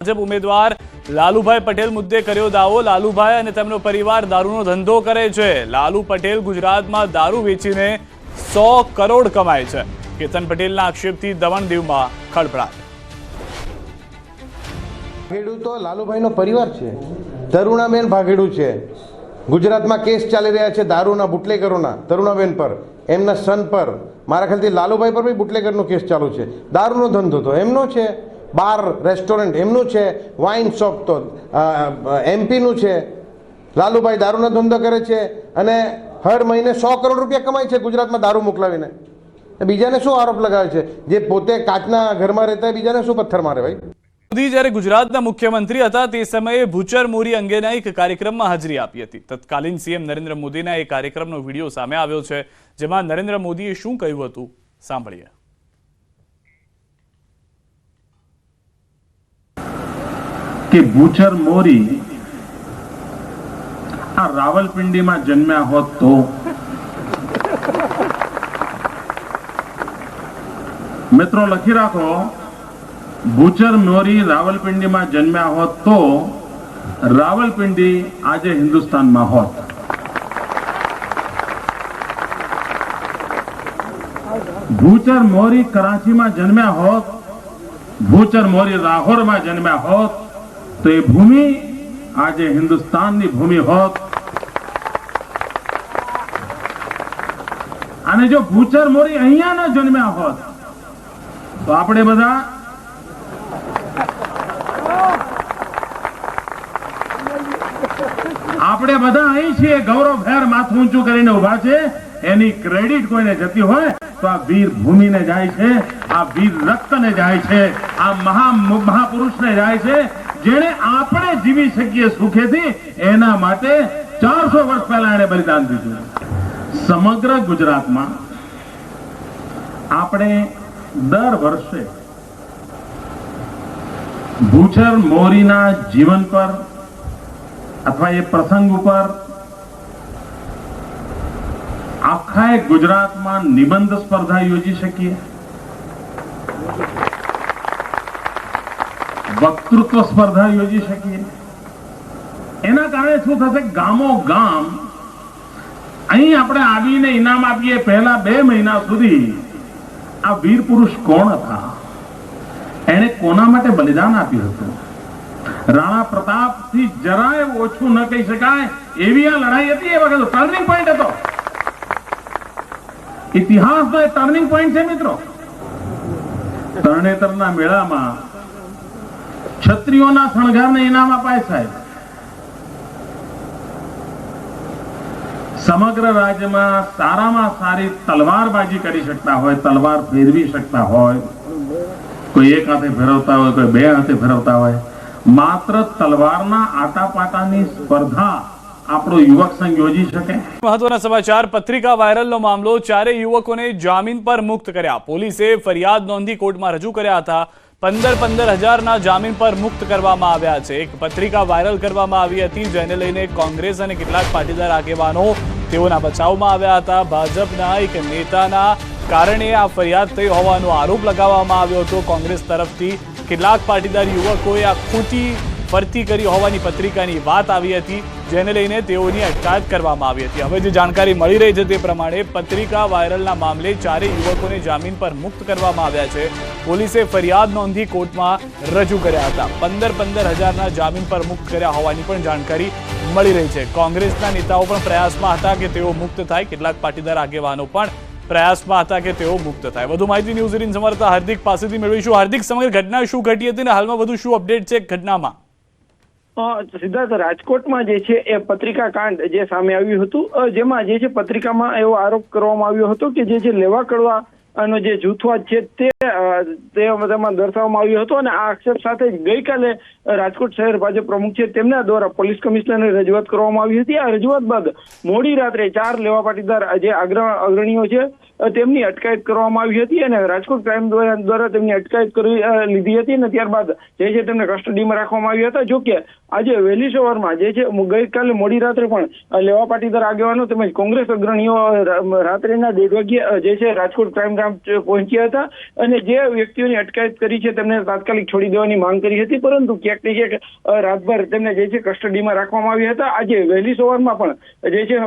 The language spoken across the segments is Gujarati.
ભાજપ ઉમેદવાર લાલુભાઈ પટેલ મુદ્દે કર્યો દાવો, લાલુભાઈ અને તેમનો પરિવાર દારૂનો ધંધો કરે છે. લાલુ પટેલ ગુજરાતમાં દારૂ વેચીને સો કરોડ કમાય છે. કેતન પટેલના આક્ષેપથી દમણ દીવમાં ખળભળાટ. ભાગેડુ લાલુભાઈનો પરિવાર છે. તરુણાબેન ભાગેડું છે. ગુજરાતમાં કેસ ચાલી રહ્યા છે દારૂના બુટલેકરોના તરુણાબેન પર, એમના સન પર. મારા ખ્યાલથી લાલુભાઈ પર બી બુટલેકરનો કેસ ચાલુ છે. દારૂનો ધંધો તો એમનો છે. બાર રેસ્ટોરન્ટ એમનું છે વાઇન શોપ તો એમપીનું છે, લાલુભાઈ દારૂનો ધંધો કરે છે અને હર મહિને સો કરોડ રૂપિયા કમાય છે ગુજરાતમાં દારૂ મોકલાવીને. બીજાને શું આરોપ લગાવે છે? જે પોતે કાચના ઘરમાં રહેતા બીજાને શું પથ્થર મારે ભાઈ? મોદી જ્યારે ગુજરાતના મુખ્યમંત્રી હતા તે સમયે ભૂચર મોરી અંગેના એક કાર્યક્રમમાં હાજરી આપી હતી. તત્કાલીન સીએમ નરેન્દ્ર મોદીના એ કાર્યક્રમનો વીડિયો સામે આવ્યો છે, જેમાં નરેન્દ્ર મોદીએ શું કહ્યું હતું? સાંભળીએ. કે ભૂચર મોરી આ રાવલપિંડીમાં જન્મ્યા હોત તો? મિત્રો, લખી રાખો. ભૂચર મોરી રાવલપિંડીમાં જન્મ્યા હોત તો રાવલપિંડી આજે હિન્દુસ્તાનમાં હોત. ભૂચર મોરી કરાચીમાં જન્મ્યા હોત ભૂચર મોરી લાહોરમાં જન્મ્યા હોત તો એ ભૂમિ આજે હિન્દુસ્તાનની ભૂમિ હોત. અને જો ભૂચર મોરી અહીંયા ન જન્મ્યા હોત, તો આપણે બધા આપણે બધા અહીં છીએ ગૌરવભેર માથું ઊંચું કરીને ઊભા છે. એની ક્રેડિટ કોઈને જતી હોય, તો આ વીર ભૂમિને જાય છે, આ વીર રક્તને જાય છે, આ મહા મહાપુરુષને જાય છે જેણે આપણે જીવી શકીએ સુખેથી, એના માટે ચારસો વર્ષ પહેલા એને બલિદાન દીધું. સમગ્ર ગુજરાતમાં આપણે દર વર્ષે ભૂચર મોરીના જીવન પર અથવા એ પ્રસંગ ઉપર આખા ગુજરાતમાં નિબંધ સ્પર્ધા યોજી શકીએ. વક્તૃત્વ સ્પર્ધા યોજી શકીએ. એના કારણે શું થશે? ગામો ગામ અહીં આપણે આવીને ઇનામ આપીએ પહેલા બે મહિના સુધી. આ વીર પુરુષ કોણ હતા? એને કોના માટે બલિદાન આપ્યું હતું? રાણા પ્રતાપથી જરાય ઓછું ન કહી શકાય એવી આ લડાઈ હતી એ વખત. ટર્નિંગ પોઈન્ટ હતો. ઇતિહાસનો ટર્નિંગ પોઈન્ટ છે મિત્રો. તરણેતરના મેળામાં ક્ષત્રિયોના શણગારને ઇનામ અપાય સાહેબ. સમગ્ર રાજ્યમાં સારામાં સારી તલવારબાજી કરી શકતા હોય, તલવાર ફેરવી શકતા હોય, કોઈ એક હાથે ફેરવતા હોય, કોઈ બે હાથે ફેરવતા હોય, માત્ર તલવારના આટાપાટાની સ્પર્ધા આપણો યુવક સંઘ યોજી શકે. મહત્વના સમાચાર, પત્રિકા વાયરલનો મામલો ચારે યુવકોને જામીન પર મુક્ત કર્યા. પોલીસે ફરિયાદ નોંધી કોર્ટમાં રજૂ કર્યા હતા. પંદર પંદર હજારના જામીન પર મુક્ત કરવામાં આવ્યા છે. એક પત્રિકા વાયરલ કરવામાં આવી હતી, જેને લઈને કોંગ્રેસ અને કેટલાક પાટીદાર આગેવાનો તેઓના બચાવમાં આવ્યા હતા. ભાજપના એક નેતાના કારણે આ ફરિયાદ થઈ હોવાનો આરોપ લગાવવામાં આવ્યો હતો. કોંગ્રેસ તરફથી કેટલાક પાટીદાર યુવકોએ આ ખોટી ભરતી કરી હોવાની પત્રિકાની વાત આવી હતી, જેને લઈને તેઓની અટકાયત કરવામાં આવી હતી. હવે જે જાણકારી મળી રહી છે તે પ્રમાણે પત્રિકા વાયરલના મામલે ચારેય યુવકોને જામીન પર મુક્ત કરવામાં આવ્યા છે. પોલીસે ફરિયાદ નોંધી કોર્ટમાં રજૂ કર્યા હતા. પંદર પંદર હજારના જામીન પર મુક્ત કર્યા હોવાની પણ જાણકારી મળી રહી છે. કોંગ્રેસના નેતાઓ પણ પ્રયાસમાં હતા કે તેઓ મુક્ત થાય. કેટલાક પાટીદાર આગેવાનો પણ પ્રયાસમાં હતા કે તેઓ મુક્ત થાય. વધુ માહિતી ન્યૂઝ એટીન સમર્થતા હાર્દિક પાસેથી મેળવીશું. હાર્દિક, સમગ્ર ઘટના શું ઘટી હતી અને હાલમાં વધુ શું અપડેટ છે ઘટનામાં? સિદ્ધાર્થ રાજકોટમાં જે છે એ પત્રિકા કાંડ જે સામે આવ્યું હતું જેમાં જે છે પત્રિકામાં એવો આરોપ કરવામાં આવ્યો હતો કે જે છે લેવા કડવા નો જે જૂથવાદ છે તે તેમાં દર્શાવવામાં આવ્યો હતો અને આ આક્ષેપ સાથે ગઈકાલે રાજકોટ શહેર ભાજપ પ્રમુખ છે તેમના દ્વારા પોલીસ કમિશનરને રજૂઆત કરવામાં આવી હતી. આ રજૂઆત બાદ મોડી રાત્રે ચાર લેવા પાટીદાર જે અગ્ર- અગ્રણીઓ છે તેમની અટકાયત કરવામાં આવી હતી અને રાજકોટ ક્રાઇમ દ્વારા તેમની અટકાયત કરી લીધી હતી અને ત્યારબાદ જે છે તેમને કસ્ટડીમાં રાખવામાં આવ્યા હતા. જોકે આજે વહેલી સવારમાં જે છે ગઈકાલે મોડી રાત્રે પણ લેવા પાટીદાર આગેવાનો તેમજ કોંગ્રેસ અગ્રણીઓ રાત્રિના દોઢ વાગ્યે જે છે રાજકોટ ક્રાઇમ ગામ પહોંચ્યા હતા અને જે વ્યક્તિઓની અટકાયત કરી છે તેમને તાત્કાલિક છોડી દેવાની માંગ કરી હતી, પરંતુ ક્યાંક ને ક્યાંક રાતભર તેમને જે છે કસ્ટડીમાં રાખવામાં આવ્યા હતા. આજે વહેલી સવારમાં પણ જે છે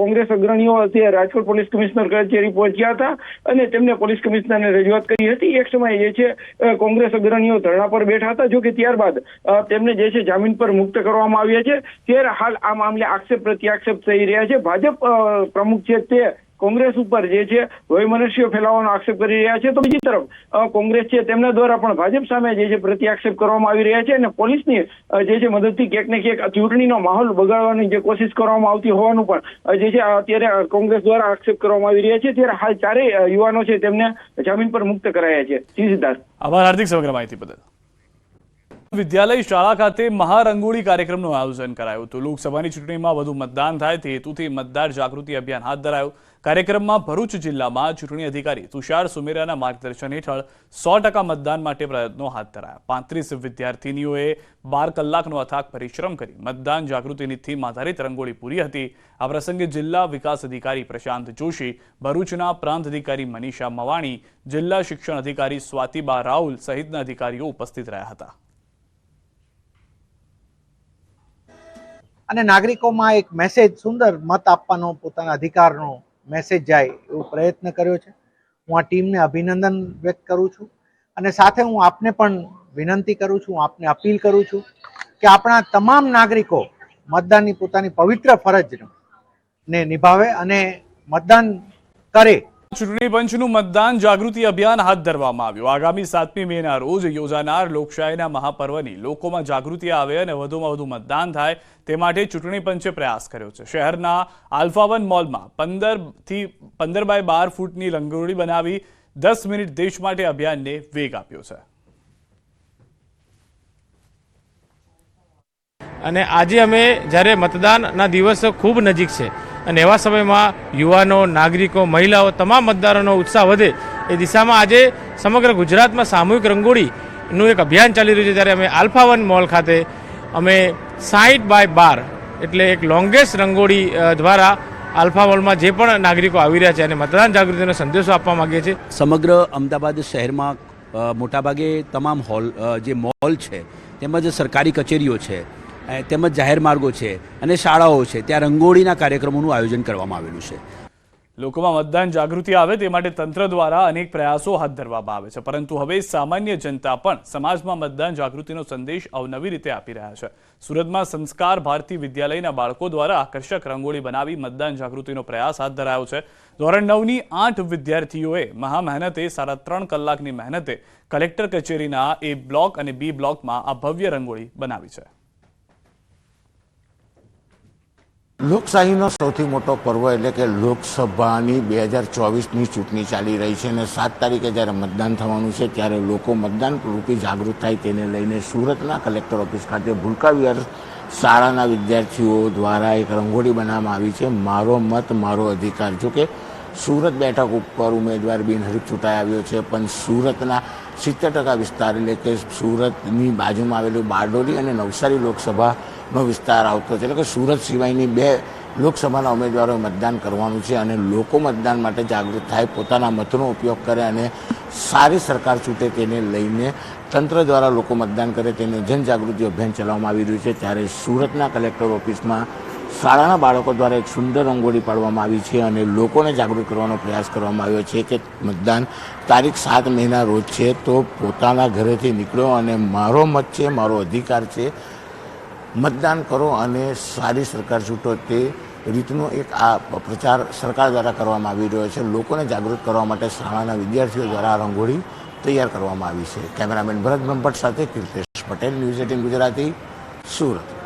કોંગ્રેસ અગ્રણીઓ તે રાજકોટ પોલીસ કમિશનર કચેરી પહોંચ્યા હતા અને તેમને પોલીસ કમિશનરને રજૂઆત કરી હતી. એક સમયે જે છે કોંગ્રેસ અગ્રણીઓ ધરણા પર બેઠા હતા જો કે ત્યારબાદ તેમને જે છે જામીન પર મુક્ત કરવામાં આવ્યા છે. ત્યારે હાલ આ મામલે આક્ષેપ પ્રત્યાક્ષેપ થઈ રહ્યા છે. ભાજપ પ્રમુખ છે તે કોંગ્રેસ ઉપર જે છે, વયમનસ્ય ફેલાવવાનો આક્ષેપ કરી રહ્યા છે. તો બીજી તરફ કોંગ્રેસ છે તેમના દ્વારા પણ ભાજપ સામે જે છે પ્રત્યાક્ષેપ કરવામાં આવી રહ્યા છે અને પોલીસની જે છે મદદથી ક્યાંક ને ક્યાંક ચૂંટણીનો માહોલ બગાડવાની જે કોશિશ કરવામાં આવતી હોવાનું પણ જે છે અત્યારે કોંગ્રેસ દ્વારા આક્ષેપ કરવામાં આવી રહ્યા છે. ત્યારે હાલ ચારેય યુવાનો છે તેમને જામીન પર મુક્ત કરાયા છે. જી સિદ્ધાર્થ. આભાર, હાર્દિક સમગ્ર માહિતી બદલ. વિદ્યાલય શાળા ખાતે મહારંગોળી કાર્યક્રમનું આયોજન કરાયું હતું. લોકસભાની ચૂંટણીમાં વધુ મતદાન થાય તે હેતુથી મતદાર જાગૃતિ અભિયાન હાથ ધરાયું. કાર્યક્રમમાં ભરૂચ જિલ્લામાં ચૂંટણી અધિકારી તુષાર સુમેરાના માર્ગદર્શન હેઠળ સો મતદાન માટે પ્રયત્નો હાથ ધરાયા. પાંત્રીસ વિદ્યાર્થીનીઓએ બાર કલાકનો અથાગ પરિશ્રમ કરી મતદાન જાગૃતિની થીમ આધારિત રંગોળી પૂરી હતી. આ પ્રસંગે જિલ્લા વિકાસ અધિકારી પ્રશાંત જોશી, ભરૂચના પ્રાંત અધિકારી મનીષા મવાણી, જિલ્લા શિક્ષણ અધિકારી સ્વાતિબા રાઉલ સહિતના અધિકારીઓ ઉપસ્થિત રહ્યા હતા. અને નાગરિકોમાં એક મેસેજ સુંદર મત આપવાનો પોતાના અધિકારનો મેસેજ જાય એવો પ્રયત્ન કર્યો છે. હું આ ટીમને અભિનંદન વ્યક્ત કરું છું અને સાથે હું આપને પણ વિનંતી કરું છું, આપને અપીલ કરું છું કે આપણા તમામ નાગરિકો મતદાનની પોતાની પવિત્ર ફરજને નિભાવે અને મતદાન કરે ચૂંટણી પંચનું મતદાન જાગૃતિ અભિયાન હાથ ધરવામાં આવ્યું. આગામી સાતમી મેના રોજ યોજાનાર લોકશાહીના મહાપર્વની લોકોમાં જાગૃતિ આવે અને વધુમાં વધુ મતદાન થાય તે માટે ચૂંટણી પંચે પ્રયાસ કર્યો છે. શહેરના આલ્ફાવન મોલમાં પંદરથી પંદર બાય બાર ફૂટની રંગોળી બનાવી દસ મિનિટ દેશ માટે અભિયાનને વેગ આપ્યો છે. અને આજે અમે જ્યારે મતદાનના દિવસ ખૂબ નજીક છે અને એવા સમયમાં યુવાનો, નાગરિકો, મહિલાઓ તમામ મતદારોનો ઉત્સાહ વધે એ દિશામાં આજે સમગ્ર ગુજરાતમાં સામૂહિક રંગોળીનું એક અભિયાન ચાલી રહ્યું છે. ત્યારે અમે આલ્ફાવન મોલ ખાતે અમે સાઈઠ બાય બાર એટલે એક લોંગેસ્ટ રંગોળી દ્વારા આલ્ફા મોલમાં જે પણ નાગરિકો આવી રહ્યા છે અને મતદાન જાગૃતિનો સંદેશો આપવા માગીએ છીએ. સમગ્ર અમદાવાદ શહેરમાં મોટાભાગે તમામ હોલ જે મોલ છે, તેમજ સરકારી કચેરીઓ છે તેમજ જાહેર માર્ગો છે અને શાળાઓ છે, ત્યાં રંગોળીના કાર્યક્રમોનું આયોજન કરવામાં આવેલું છે. લોકોમાં મતદાન જાગૃતિ આવે તે માટે તંત્ર દ્વારા અનેક પ્રયાસો હાથ ધરવામાં આવે છે. પરંતુ હવે સામાન્ય જનતા પણ સમાજમાં મતદાન જાગૃતિનો સંદેશ અવનવી રીતે આપી રહ્યા છે. સુરતમાં સંસ્કાર ભારતી વિદ્યાલયના બાળકો દ્વારા આકર્ષક રંગોળી બનાવી મતદાન જાગૃતિનો પ્રયાસ હાથ ધરાયો છે. ધોરણ નવની આઠ વિદ્યાર્થીઓએ મહા મહેનતે સાડા ત્રણ કલાકની મહેનતે કલેક્ટર કચેરીના એ બ્લોક અને બી બ્લોકમાં આ ભવ્ય રંગોળી બનાવી છે. લોકશાહીનો સૌથી મોટો પર્વ એટલે કે લોકસભાની બે હજાર ચોવીસની ચૂંટણી ચાલી રહી છે અને સાત તારીખે જ્યારે મતદાન થવાનું છે ત્યારે લોકો મતદાન રૂપી જાગૃત થાય તેને લઈને સુરતના કલેક્ટર ઓફિસ ખાતે ભૂલકાવિહાર શાળાના વિદ્યાર્થીઓ દ્વારા એક રંગોળી બનાવવામાં આવી છે. મારો મત, મારો અધિકાર. જો કે સુરત બેઠક ઉપર ઉમેદવાર બિનહરીફ ચૂંટાઈ આવ્યો છે, પણ સુરતના સિત્તેર ટકા વિસ્તાર એટલે કે સુરતની બાજુમાં આવેલું બારડોલી અને નવસારી લોકસભાનો વિસ્તાર આવતો છે. એટલે કે સુરત સિવાયની બે લોકસભાના ઉમેદવારોએ મતદાન કરવાનું છે અને લોકો મતદાન માટે જાગૃત થાય, પોતાના મતનો ઉપયોગ કરે અને સારી સરકાર ચૂંટે તેને લઈને તંત્ર દ્વારા લોકો મતદાન કરે તેને જનજાગૃતિ અભિયાન ચલાવવામાં આવી રહ્યું છે. ત્યારે સુરતના કલેક્ટર ઓફિસમાં શાળાના બાળકો દ્વારા એક સુંદર રંગોળી પાડવામાં આવી છે અને લોકોને જાગૃત કરવાનો પ્રયાસ કરવામાં આવ્યો છે કે મતદાન તારીખ સાત મહિના રોજ છે, તો પોતાના ઘરેથી નીકળો અને મારો મત છે, મારો અધિકાર છે મતદાન કરો અને સારી સરકાર ચૂંટો તે રીતનો એક આ પ્રચાર સરકાર દ્વારા કરવામાં આવી રહ્યો છે. લોકોને જાગૃત કરવા માટે શાળાના વિદ્યાર્થીઓ દ્વારા રંગોળી તૈયાર કરવામાં આવી છે. કેમેરામેન ભરત બ્રહ્મભટ્ટ સાથે કીર્તેશ પટેલ, ન્યૂઝ એટીન ગુજરાતી, સુરત.